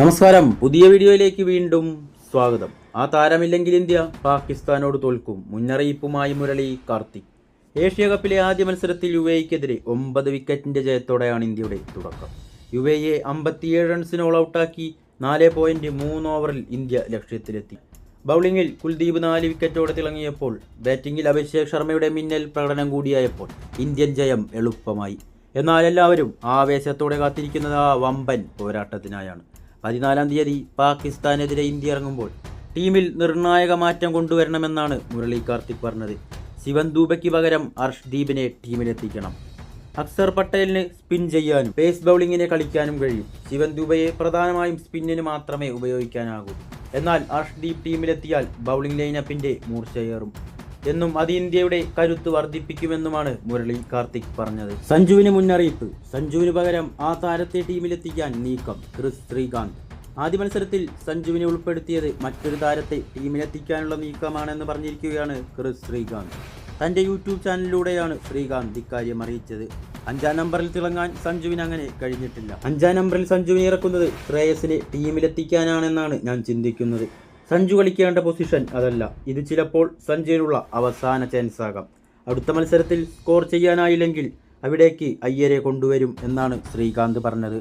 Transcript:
നമസ്കാരം. പുതിയ വീഡിയോയിലേക്ക് വീണ്ടും സ്വാഗതം. ആ താരമില്ലെങ്കിൽ ഇന്ത്യ പാകിസ്ഥാനോട് തോൽക്കും. മുന്നറിയിപ്പുമായി മുരളി കാർത്തിക്. ഏഷ്യ കപ്പിലെ ആദ്യ മത്സരത്തിൽ യു എക്കെതിരെ ഒമ്പത് വിക്കറ്റിന്റെ ജയത്തോടെയാണ് ഇന്ത്യയുടെ തുടക്കം. യു എയെ അമ്പത്തിയേഴ് റൺസിന് ഓൾ ഔട്ടാക്കി നാല് പോയിന്റ് മൂന്ന് ഓവറിൽ ഇന്ത്യ ലക്ഷ്യത്തിലെത്തി. ബൗളിംഗിൽ കുൽദീപ് നാല് വിക്കറ്റോടെ തിളങ്ങിയപ്പോൾ ബാറ്റിംഗിൽ അഭിഷേക് ശർമ്മയുടെ മിന്നൽ പ്രകടനം കൂടിയായപ്പോൾ ഇന്ത്യൻ ജയം എളുപ്പമായി. എന്നാൽ എല്ലാവരും ആവേശത്തോടെ കാത്തിരിക്കുന്നത് ആ വമ്പൻ പോരാട്ടത്തിനായാണ്. പതിനാലാം തീയതി പാകിസ്ഥാനെതിരെ ഇന്ത്യ ഇറങ്ങുമ്പോൾ ടീമിൽ നിർണായക മാറ്റം കൊണ്ടുവരണമെന്നാണ് മുരളി കാർത്തിക് പറഞ്ഞത്. ശിവൻ ദൂബയ്ക്ക് പകരം അർഷ്ദീപിനെ ടീമിലെത്തിക്കണം. അക്സർ പട്ടേലിന് സ്പിൻ ചെയ്യാനും പേസ് ബൗളിങ്ങിനെ കളിക്കാനും കഴിയും. ശിവൻ ദുബയെ പ്രധാനമായും സ്പിന്നിന് മാത്രമേ ഉപയോഗിക്കാനാകൂ. എന്നാൽ അർഷ്ദീപ് ടീമിലെത്തിയാൽ ബൗളിംഗ് ലൈനപ്പിന്റെ മൂർച്ചയേറും. എന്നും അത് ഇന്ത്യയുടെ കരുത്ത് വർദ്ധിപ്പിക്കുമെന്നുമാണ് മുരളി കാർത്തിക് പറഞ്ഞത്. സഞ്ജുവിന് മുന്നറിയിപ്പ്. സഞ്ജുവിന് പകരം ആ താരത്തെ ടീമിലെത്തിക്കാൻ നീക്കം. ക്രിസ് ശ്രീകാന്ത്. ആദ്യ മത്സരത്തിൽ സഞ്ജുവിനെ ഉൾപ്പെടുത്തിയത് മറ്റൊരു താരത്തെ ടീമിലെത്തിക്കാനുള്ള നീക്കമാണെന്ന് പറഞ്ഞിരിക്കുകയാണ് ക്രിസ് ശ്രീകാന്ത്. തന്റെ യൂട്യൂബ് ചാനലിലൂടെയാണ് ശ്രീകാന്ത് ഇക്കാര്യം അറിയിച്ചത്. അഞ്ചാം നമ്പറിൽ തിളങ്ങാൻ സഞ്ജുവിന് അങ്ങനെ കഴിഞ്ഞിട്ടില്ല. അഞ്ചാം നമ്പറിൽ സഞ്ജുവിനെ ഇറക്കുന്നത് ശ്രേയസിനെ ടീമിലെത്തിക്കാനാണെന്നാണ് ഞാൻ ചിന്തിക്കുന്നത്. സഞ്ജു കളിക്കേണ്ട പൊസിഷൻ അതല്ല. ഇത് ചിലപ്പോൾ സഞ്ജുവിനുള്ള അവസാന ചാൻസ് ആകാം. അടുത്ത മത്സരത്തിൽ സ്കോർ ചെയ്യാനായില്ലെങ്കിൽ അവിടേക്ക് അയ്യരെ കൊണ്ടുവരും എന്നാണ് ശ്രീകാന്ത് പറഞ്ഞത്.